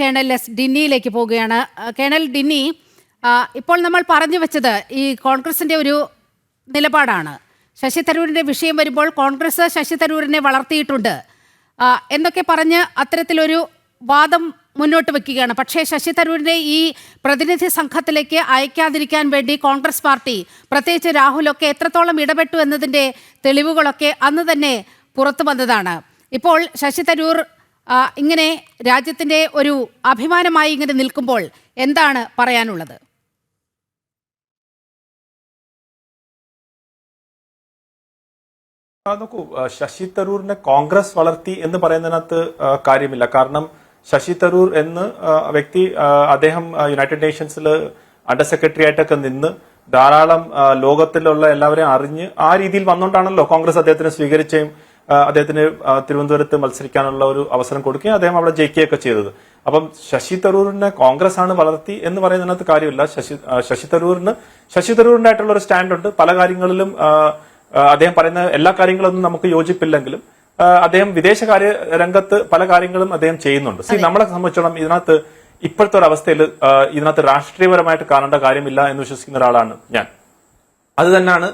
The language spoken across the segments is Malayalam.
കേണൽ എസ് ഡിന്നിയിലേക്ക് പോവുകയാണ്. കേണൽ ഡിന്നി ഇപ്പോൾ നമ്മൾ പറഞ്ഞു വെച്ചത് ഈ കോൺഗ്രസിന്റെ ഒരു നിലപാടാണ്. ശശി തരൂരിന്റെ വിഷയം വരുമ്പോൾ കോൺഗ്രസ് ശശി തരൂരിനെ വളർത്തിയിട്ടുണ്ട്. എന്നൊക്കെ പറഞ്ഞ് അത്തരത്തിലൊരു വാദം മുന്നോട്ട് വെക്കുകയാണ്. പക്ഷേ ശശി തരൂരിനെ ഈ പ്രതിനിധി സംഘത്തിലേക്ക് അയക്കാതിരിക്കാൻ വേണ്ടി കോൺഗ്രസ് പാർട്ടി പ്രത്യേകിച്ച് രാഹുലൊക്കെ എത്രത്തോളം ഇടപെട്ടു എന്നതിന്റെ തെളിവുകളൊക്കെ അന്ന് തന്നെ പുറത്തു വന്നതാണ്. ഇപ്പോൾ ശശി തരൂർ ഇങ്ങനെ രാജ്യത്തിന്റെ ഒരു അഭിമാനമായി ഇങ്ങനെ നിൽക്കുമ്പോൾ എന്താണ് പറയാനുള്ളത്? നോക്കൂ ശശി തരൂരിനെ കോൺഗ്രസ് വളർത്തി എന്ന് പറയുന്നതിനകത്ത് കാര്യമില്ല. കാരണം ശശി തരൂർ എന്ന് വ്യക്തി അദ്ദേഹം യുണൈറ്റഡ് നേഷൻസിൽ അണ്ടർ സെക്രട്ടറി ആയിട്ടൊക്കെ നിന്ന് ധാരാളം ലോകത്തിലുള്ള എല്ലാവരെയും അറിഞ്ഞ് ആ രീതിയിൽ വന്നുകൊണ്ടാണല്ലോ കോൺഗ്രസ് അദ്ദേഹത്തിനെ സ്വീകരിക്കുകയും ആ, അദ്ദേഹത്തിന് തിരുവനന്തപുരത്ത് മത്സരിക്കാനുള്ള ഒരു അവസരം കൊടുക്കുകയും അദ്ദേഹം അവിടെ ജയിക്കുകയൊക്കെ ചെയ്തത്. അപ്പം ശശി തരൂരിനെ കോൺഗ്രസ് ആണ് വളർത്തി എന്ന് പറയുന്നതിനകത്ത് കാര്യമില്ല. ശശി ശശി തരൂരിന് ശശി തരൂരിനായിട്ടുള്ള ഒരു സ്റ്റാൻഡ് ഉണ്ട് പല കാര്യങ്ങളിലും അദ്ദേഹം പറയുന്ന എല്ലാ കാര്യങ്ങളൊന്നും നമുക്ക് യോജിപ്പില്ലെങ്കിലും അദ്ദേഹം വിദേശകാര്യ രംഗത്ത് പല കാര്യങ്ങളും അദ്ദേഹം ചെയ്യുന്നുണ്ട്. സി നമ്മളെ സംബന്ധിച്ചോളം ഇതിനകത്ത് ഇപ്പോഴത്തെ ഒരു അവസ്ഥയിൽ ഇതിനകത്ത് രാഷ്ട്രീയപരമായിട്ട് കാണേണ്ട കാര്യമില്ല എന്ന് വിശ്വസിക്കുന്ന ഒരാളാണ് ഞാൻ. അത് തന്നെയാണ്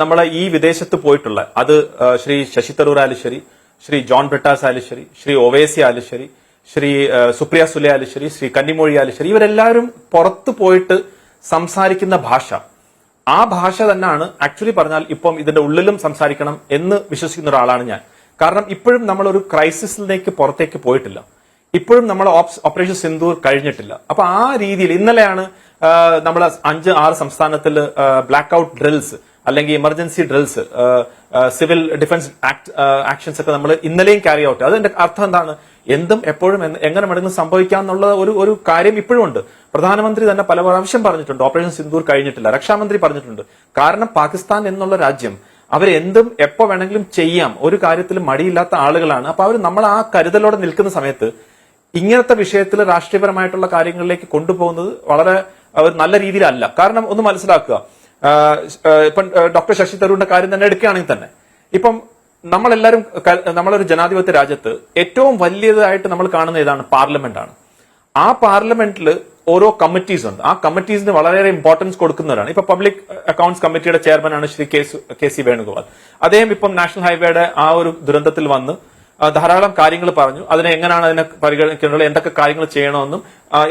നമ്മളെ ഈ വിദേശത്ത് പോയിട്ടുള്ള അത് ശ്രീ ശശി തരൂർ ആലിശ്ശേരി ശ്രീ ജോൺ ബ്രിട്ടാസ് ആലിശ്ശേരി ശ്രീ ഒവേസി ആലിശ്ശേരി ശ്രീ സുപ്രിയ സുലെ ആലിശ്ശേരി ശ്രീ കന്നിമൊഴി ആലിശ്ശേരി ശരി ഇവരെല്ലാവരും പുറത്തു പോയിട്ട് സംസാരിക്കുന്ന ഭാഷ. ആ ഭാഷ തന്നെയാണ് ആക്ച്വലി പറഞ്ഞാൽ ഇപ്പം ഇതിന്റെ ഉള്ളിലും സംസാരിക്കണം എന്ന് വിശ്വസിക്കുന്ന ഒരാളാണ് ഞാൻ. കാരണം ഇപ്പോഴും നമ്മൾ ഒരു ക്രൈസിസിലേക്ക് പുറത്തേക്ക് പോയിട്ടില്ല. ഇപ്പോഴും നമ്മൾ ഓപ്പറേഷൻ സിന്ദൂർ കഴിഞ്ഞിട്ടില്ല. അപ്പൊ ആ രീതിയിൽ ഇന്നലെയാണ് നമ്മൾ അഞ്ച് ആറ് സംസ്ഥാനത്തിൽ ബ്ലാക്ക് ഔട്ട് ഡ്രിൽസ് അല്ലെങ്കിൽ emergency drills civil defence act actions ഒക്കെ നമ്മൾ ഇന്നലെയും ക്യാരി ഔട്ട് അതിന്റെ അർത്ഥം എന്താണ്? എന്തും എപ്പോഴും എങ്ങനെ മടങ്ങും സംഭവിക്കാം എന്നുള്ള ഒരു ഒരു കാര്യം ഇപ്പോഴും ഉണ്ട്. പ്രധാനമന്ത്രി തന്നെ പല പ്രാവശ്യം പറഞ്ഞിട്ടുണ്ട് ഓപ്പറേഷൻ സിന്ദൂർ കഴിഞ്ഞിട്ടില്ല. രക്ഷാമന്ത്രി പറഞ്ഞിട്ടുണ്ട്. കാരണം പാകിസ്ഥാൻ എന്നുള്ള രാജ്യം അവരെന്തും എപ്പോ വേണമെങ്കിലും ചെയ്യാം. ഒരു കാര്യത്തിലും മടിയില്ലാത്ത ആളുകളാണ്. അപ്പൊ അവർ നമ്മൾ ആ കരുതലോടെ നിൽക്കുന്ന സമയത്ത് ഇങ്ങനത്തെ വിഷയത്തിൽ രാഷ്ട്രീയപരമായിട്ടുള്ള കാര്യങ്ങളിലേക്ക് കൊണ്ടുപോകുന്നത് വളരെ നല്ല രീതിയിലല്ല. കാരണം ഒന്ന് മനസ്സിലാക്കുക ഇപ്പം ഡോക്ടർ ശശി തരൂരിന്റെ കാര്യം തന്നെ എടുക്കുകയാണെങ്കിൽ തന്നെ. ഇപ്പം നമ്മളെല്ലാവരും നമ്മളൊരു ജനാധിപത്യ രാജ്യത്ത് ഏറ്റവും വലിയതായിട്ട് നമ്മൾ കാണുന്ന ഇതാണ് പാർലമെന്റ് ആണ്. ആ പാർലമെന്റിൽ ഓരോ കമ്മിറ്റീസ് ഉണ്ട്. ആ കമ്മിറ്റീസിന് വളരെയേറെ ഇമ്പോർട്ടൻസ് കൊടുക്കുന്നവരാണ്. ഇപ്പൊ പബ്ലിക് അക്കൗണ്ട്സ് കമ്മിറ്റിയുടെ ചെയർമാനാണ് ശ്രീ കെ സി വേണുഗോപാൽ. അദ്ദേഹം ഇപ്പം നാഷണൽ ഹൈവേയുടെ ആ ഒരു ദുരന്തത്തിൽ വന്ന് ധാരാളം കാര്യങ്ങൾ പറഞ്ഞു. അതിനെ എങ്ങനെയാണ് അതിനെ പരിഗണിക്കേണ്ടത് എന്തൊക്കെ കാര്യങ്ങൾ ചെയ്യണമെന്നും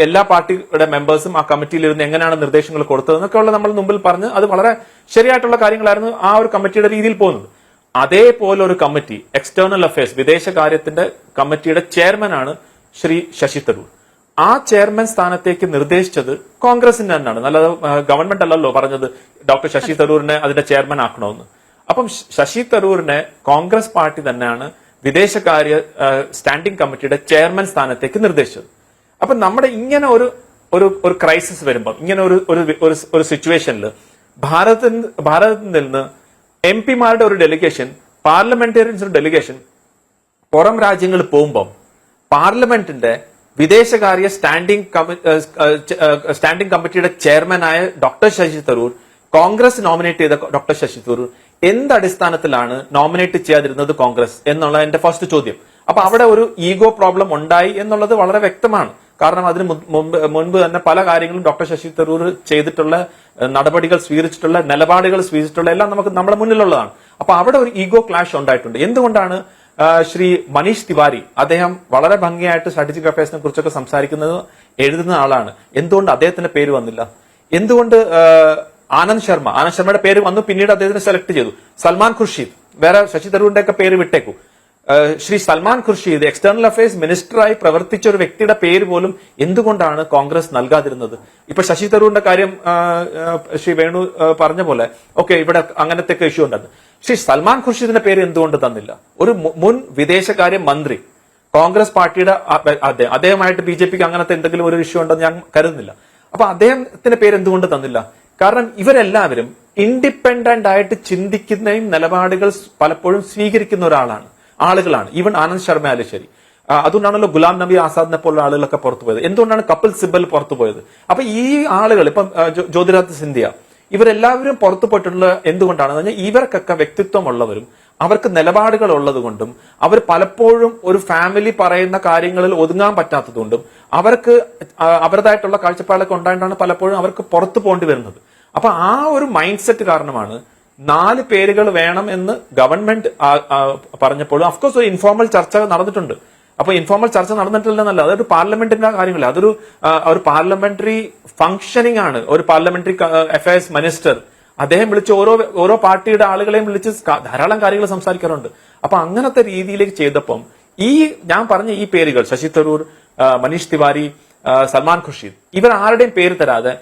എല്ലാ പാർട്ടിയുടെ മെമ്പേഴ്സും ആ കമ്മിറ്റിയിൽ ഇരുന്ന് എങ്ങനെയാണ് നിർദ്ദേശങ്ങൾ കൊടുത്തതെന്നൊക്കെ ഉള്ള നമ്മൾ മുമ്പിൽ പറഞ്ഞ് അത് വളരെ ശരിയായിട്ടുള്ള കാര്യങ്ങളായിരുന്നു ആ ഒരു കമ്മിറ്റിയുടെ രീതിയിൽ പോകുന്നത്. അതേപോലെ ഒരു കമ്മിറ്റി എക്സ്റ്റേണൽ അഫയേഴ്സ് വിദേശകാര്യത്തിന്റെ കമ്മിറ്റിയുടെ ചെയർമാനാണ് ശ്രീ ശശി തരൂർ. ആ ചെയർമാൻ സ്ഥാനത്തേക്ക് നിർദ്ദേശിച്ചത് കോൺഗ്രസിന്റെ തന്നെയാണ്. നല്ല ഗവൺമെന്റ് അല്ലല്ലോ പറഞ്ഞത് ഡോക്ടർ ശശി തരൂരിനെ അതിന്റെ ചെയർമാൻ ആക്കണമെന്ന്. അപ്പം ശശി തരൂരിനെ കോൺഗ്രസ് പാർട്ടി തന്നെയാണ് വിദേശകാര്യ സ്റ്റാൻഡിംഗ് കമ്മിറ്റിയുടെ ചെയർമാൻ സ്ഥാനത്തേക്ക് നിർദ്ദേശിച്ചത്. അപ്പൊ നമ്മുടെ ഇങ്ങനെ ഒരു ഒരു ഒരു ക്രൈസിസ് വരുമ്പോൾ ഇങ്ങനെ ഒരു ഒരു ഒരു സിറ്റുവേഷനിൽ ഭാരതത്തിൽ ഭാരതത്തിൽ നിന്ന് എം പിമാരുടെ ഒരു ഡെലിഗേഷൻ പാർലമെന്റേറിയൻസ് ഡെലിഗേഷൻ പുറം രാജ്യങ്ങളിൽ പോകുമ്പോൾ പാർലമെന്റിന്റെ വിദേശകാര്യ സ്റ്റാൻഡിംഗ് സ്റ്റാൻഡിംഗ് കമ്മിറ്റിയുടെ ചെയർമാനായ ഡോക്ടർ ശശി തരൂർ കോൺഗ്രസ് നോമിനേറ്റ് ചെയ്ത ഡോക്ടർ ശശി തരൂർ എന്ത് അടിസ്ഥാനത്തിലാണ് നോമിനേറ്റ് ചെയ്യാതിരുന്നത് കോൺഗ്രസ് എന്നുള്ള എന്റെ ഫസ്റ്റ് ചോദ്യം. അപ്പൊ അവിടെ ഒരു ഈഗോ പ്രോബ്ലം ഉണ്ടായി എന്നുള്ളത് വളരെ വ്യക്തമാണ്. കാരണം അതിന് മുൻപ് തന്നെ പല കാര്യങ്ങളും ഡോക്ടർ ശശി തരൂർ ചെയ്തിട്ടുള്ള നടപടികൾ സ്വീകരിച്ചിട്ടുള്ള നിലപാടുകൾ സ്വീകരിച്ചിട്ടുള്ള എല്ലാം നമുക്ക് നമ്മുടെ മുന്നിലുള്ളതാണ്. അപ്പൊ അവിടെ ഒരു ഈഗോ ക്ലാഷ് ഉണ്ടായിട്ടുണ്ട്. എന്തുകൊണ്ടാണ് ശ്രീ മനീഷ് തിവാരി അദ്ദേഹം വളരെ ഭംഗിയായിട്ട് സ്ട്രാറ്റജിക് അഫയേഴ്സിനെ കുറിച്ചൊക്കെ സംസാരിക്കുന്നത് എഴുതുന്ന ആളാണ്. എന്തുകൊണ്ട് അദ്ദേഹത്തിന്റെ പേര് വന്നില്ല? എന്തുകൊണ്ട് ആനന്ദ് ശർമ്മ. ആനന്ദ് ശർമ്മയുടെ പേര് വന്നു പിന്നീട് അദ്ദേഹത്തിന് സെലക്ട് ചെയ്തു. സൽമാൻ ഖുർഷീദ്. വേറെ ശശി തരൂരിന്റെ ഒക്കെ പേര് വിട്ടേക്കു. ശ്രീ സൽമാൻ ഖുർഷീദ് എക്സ്റ്റേണൽ അഫയേഴ്സ് മിനിസ്റ്ററായി പ്രവർത്തിച്ച ഒരു വ്യക്തിയുടെ പേര് പോലും എന്തുകൊണ്ടാണ് കോൺഗ്രസ് നൽകാതിരുന്നത്? ഇപ്പൊ ശശി തരൂരിന്റെ കാര്യം ശ്രീ വേണു പറഞ്ഞ പോലെ ഓക്കെ ഇവിടെ അങ്ങനത്തെ ഇഷ്യൂ ഉണ്ടായിരുന്നു ശ്രീ സൽമാൻ ഖുർഷീദിന്റെ പേര് എന്തുകൊണ്ട് തന്നില്ല? ഒരു മുൻ വിദേശകാര്യ മന്ത്രി കോൺഗ്രസ് പാർട്ടിയുടെ അദ്ദേഹമായിട്ട് ബി ജെ പിക്ക് അങ്ങനത്തെ എന്തെങ്കിലും ഒരു ഇഷ്യൂ ഉണ്ടെന്ന് ഞാൻ കരുതുന്നില്ല. അപ്പൊ അദ്ദേഹത്തിന്റെ പേര് എന്തുകൊണ്ട് തന്നില്ല? കാരണം ഇവരെല്ലാവരും ഇൻഡിപെൻഡന്റ് ആയിട്ട് ചിന്തിക്കുന്നതും നിലപാടുകൾ പലപ്പോഴും സ്വീകരിക്കുന്ന ഒരാളാണ് ആളുകളാണ്. ഈവൻ ആനന്ദ് ശർമ്മ ആയാലും ശരി? അതുകൊണ്ടാണല്ലോ ഗുലാം നബി ആസാദിനെ പോലുള്ള ആളുകളൊക്കെ പുറത്തു പോയത്. എന്തുകൊണ്ടാണ് കപിൽ സിബൽ പുറത്തു പോയത്? അപ്പൊ ഈ ആളുകൾ ഇപ്പം ജ്യോതിരാദിത്യ സിന്ധ്യ ഇവരെല്ലാവരും പുറത്തു പോയിട്ടുള്ള എന്തുകൊണ്ടാണെന്ന് പറഞ്ഞാൽ ഇവർക്കൊക്കെ വ്യക്തിത്വമുള്ളവരും അവർക്ക് നിലപാടുകൾ ഉള്ളത് കൊണ്ടും അവർ പലപ്പോഴും ഒരു ഫാമിലി പറയുന്ന കാര്യങ്ങളിൽ ഒതുങ്ങാൻ പറ്റാത്തതുകൊണ്ടും അവർക്ക് അവരുടേതായിട്ടുള്ള കാഴ്ചപ്പാടൊക്കെ ഉണ്ടായിട്ടാണ് പലപ്പോഴും അവർക്ക് പുറത്തു പോകേണ്ടി വരുന്നത്. അപ്പൊ ആ ഒരു മൈൻഡ് സെറ്റ് കാരണമാണ് നാല് പേരുകൾ വേണം എന്ന് ഗവൺമെന്റ് പറഞ്ഞപ്പോഴും അഫ്കോഴ്സ് ഒരു ഇൻഫോർമൽ ചർച്ച നടന്നിട്ടുണ്ട്. അപ്പൊ ഇൻഫോർമൽ ചർച്ച നടന്നിട്ടില്ലെന്നല്ല അതൊരു പാർലമെന്റിന്റെ കാര്യമല്ല. അതൊരു ഒരു പാർലമെന്ററി ഫംഗ്ഷനിങ് ആണ്. ഒരു പാർലമെന്ററി അഫയേഴ്സ് മിനിസ്റ്റർ അദ്ദേഹം വിളിച്ച് ഓരോ ഓരോ പാർട്ടിയുടെ ആളുകളെയും വിളിച്ച് ധാരാളം കാര്യങ്ങൾ സംസാരിക്കാറുണ്ട്. അപ്പൊ അങ്ങനത്തെ രീതിയിലേക്ക് ചെയ്തപ്പം ഈ ഞാൻ പറഞ്ഞ ഈ പേരുകൾ ശശി തരൂർ മനീഷ് തിവാരി സൽമാൻ ഖുർഷീദ്. ഇവർ ആരുടെയും പേര് തരാതെ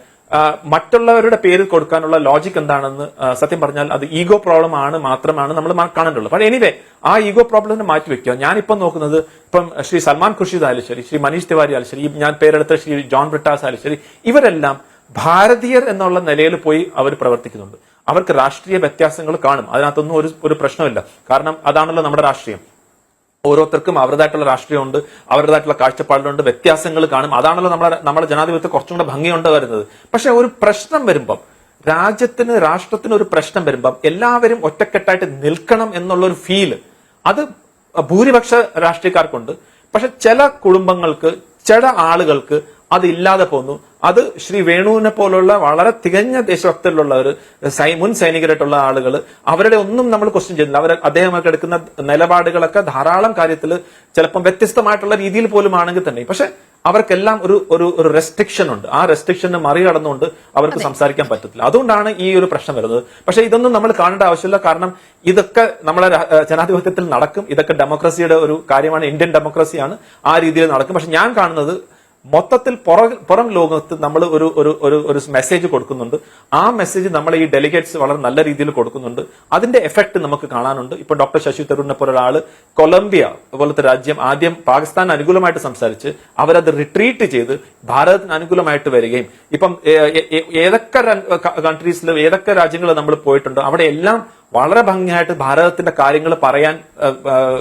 മറ്റുള്ളവരുടെ പേര് കൊടുക്കാനുള്ള ലോജിക് എന്താണെന്ന് സത്യം പറഞ്ഞാൽ അത് ഈഗോ പ്രോബ്ലം ആണ് മാത്രമാണ് നമ്മൾ കാണേണ്ടുള്ളൂ പക്ഷേ എനിവേ ആ ഈഗോ പ്രോബ്ലത്തിനെ മാറ്റി വെക്കുക. ഞാനിപ്പം നോക്കുന്നത് ഇപ്പം ശ്രീ സൽമാൻ ഖുർഷീദ് ആയാലും ശരി ശ്രീ മനീഷ് തിവാരി ആയാലും ശരി ഞാൻ പേരെടുത്ത ശ്രീ ജോൺ ബ്രിട്ടാസ് ആയാലും ശരി ഇവരെല്ലാം ഭാരതീയർ എന്നുള്ള നിലയിൽ പോയി അവർ പ്രവർത്തിക്കുന്നുണ്ട്. അവർക്ക് രാഷ്ട്രീയ വ്യത്യാസങ്ങൾ കാണും. അതിനകത്തൊന്നും ഒരു ഒരു പ്രശ്നമില്ല. കാരണം അതാണല്ലോ നമ്മുടെ രാഷ്ട്രീയം. ഓരോരുത്തർക്കും അവരുടേതായിട്ടുള്ള രാഷ്ട്രീയമുണ്ട് അവരുടേതായിട്ടുള്ള കാഴ്ചപ്പാടുകളുണ്ട് വ്യത്യാസങ്ങൾ കാണും. അതാണല്ലോ നമ്മുടെ നമ്മുടെ ജനാധിപത്യത്തെ കുറച്ചും കൂടെ ഭംഗിയുണ്ട് വരുന്നത്. പക്ഷെ ഒരു പ്രശ്നം വരുമ്പം രാജ്യത്തിന് രാഷ്ട്രത്തിന് ഒരു പ്രശ്നം വരുമ്പം എല്ലാവരും ഒറ്റക്കെട്ടായിട്ട് നിൽക്കണം എന്നുള്ള ഒരു ഫീൽ അത് ഭൂരിപക്ഷ രാഷ്ട്രീയക്കാർക്കുണ്ട്. പക്ഷെ ചില കുടുംബങ്ങൾക്ക് ചില ആളുകൾക്ക് അത് ഇല്ലാതെ പോന്നു. അത് ശ്രീ വേണുവിനെ പോലുള്ള വളരെ തികഞ്ഞ ദേശഭക്തരിലുള്ള ഒരു മുൻ സൈനികരായിട്ടുള്ള ആളുകൾ അവരുടെ ഒന്നും നമ്മൾ ക്വസ്റ്റ്യൻ ചെയ്യുന്നില്ല അവർ അദ്ദേഹമൊക്കെ എടുക്കുന്ന നിലപാടുകളൊക്കെ ധാരാളം കാര്യത്തിൽ ചിലപ്പം വ്യത്യസ്തമായിട്ടുള്ള രീതിയിൽ പോലും ആണെങ്കിൽ തന്നെ. പക്ഷെ അവർക്കെല്ലാം ഒരു ഒരു ഒരു റെസ്ട്രിക്ഷൻ ഉണ്ട്. ആ റെസ്ട്രിക്ഷനെ മറികടന്നുകൊണ്ട് അവർക്ക് സംസാരിക്കാൻ പറ്റത്തില്ല. അതുകൊണ്ടാണ് ഈ ഒരു പ്രശ്നം വരുന്നത്. പക്ഷെ ഇതൊന്നും നമ്മൾ കാണേണ്ട ആവശ്യമില്ല. കാരണം ഇതൊക്കെ നമ്മളെ ജനാധിപത്യത്തിൽ നടക്കും. ഇതൊക്കെ ഡെമോക്രസിയുടെ ഒരു കാര്യമാണ്. ഇന്ത്യൻ ഡെമോക്രസിയാണ് ആ രീതിയിൽ നടക്കും. പക്ഷെ ഞാൻ കാണുന്നത് മൊത്തത്തിൽ പുറ ലോകത്ത് നമ്മൾ ഒരു ഒരു ഒരു മെസ്സേജ് കൊടുക്കുന്നുണ്ട്. ആ മെസ്സേജ് നമ്മൾ ഈ ഡെലിഗേറ്റ്സ് വളരെ നല്ല രീതിയിൽ കൊടുക്കുന്നുണ്ട്. അതിന്റെ എഫക്ട് നമുക്ക് കാണാനുണ്ട്. ഇപ്പൊ ഡോക്ടർ ശശി തരൂരിനെ പോലെ ഒരാൾ കൊളംബിയ പോലത്തെ രാജ്യം ആദ്യം പാകിസ്ഥാൻ അനുകൂലമായിട്ട് സംസാരിച്ച് അവരത് റിട്രീറ്റ് ചെയ്ത് ഭാരതത്തിന് അനുകൂലമായിട്ട് വരികയും ഇപ്പം ഏതൊക്കെ കൺട്രീസിലും ഏതൊക്കെ രാജ്യങ്ങളിൽ നമ്മൾ പോയിട്ടുണ്ടോ അവിടെ എല്ലാം വളരെ ഭംഗിയായിട്ട് ഭാരതത്തിന്റെ കാര്യങ്ങൾ പറയാൻ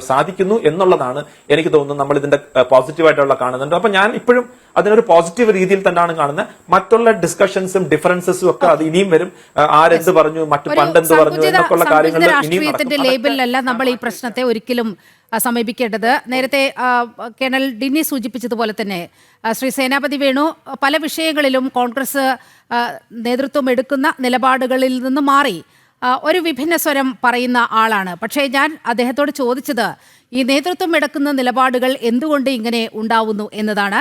സാധിക്കുന്നു എന്നുള്ളതാണ് എനിക്ക് തോന്നുന്നത് നമ്മൾ ഇതിന്റെ പോസിറ്റീവായിട്ടുള്ള കാണുന്നുണ്ട്. അപ്പൊ ഞാൻ ഇപ്പോഴും അതിനൊരു പോസിറ്റീവ് രീതിയിൽ തന്നെയാണ് കാണുന്നത്. മറ്റുള്ള ഡിസ്കഷൻസും ഡിഫറൻസസും ഒക്കെ അത് ഇനിയും വരും. ആരെന്ത് പറഞ്ഞു മറ്റു പണ്ടെന്ത് പറഞ്ഞു എന്നൊക്കെയുള്ള കാര്യങ്ങൾ ഇനിയും. ലേബലിലല്ല നമ്മൾ ഈ പ്രശ്നത്തെ ഒരിക്കലും സമീപിക്കേണ്ടത്. നേരത്തെ കേണൽ ഡിന്നി സൂചിപ്പിച്ചതുപോലെ തന്നെ ശ്രീ സേനാപതി വേണു പല വിഷയങ്ങളിലും കോൺഗ്രസ് നേതൃത്വം എടുക്കുന്ന നിലപാടുകളിൽ നിന്ന് മാറി. ഒരു വിഭിന്ന സ്വരം പറയുന്ന ആളാണ്. പക്ഷേ ഞാൻ അദ്ദേഹത്തോട് ചോദിച്ചത് ഈ നേതൃത്വം എടുക്കുന്ന നിലപാടുകൾ എന്തുകൊണ്ട് ഇങ്ങനെ ഉണ്ടാവുന്നു എന്നതാണ്.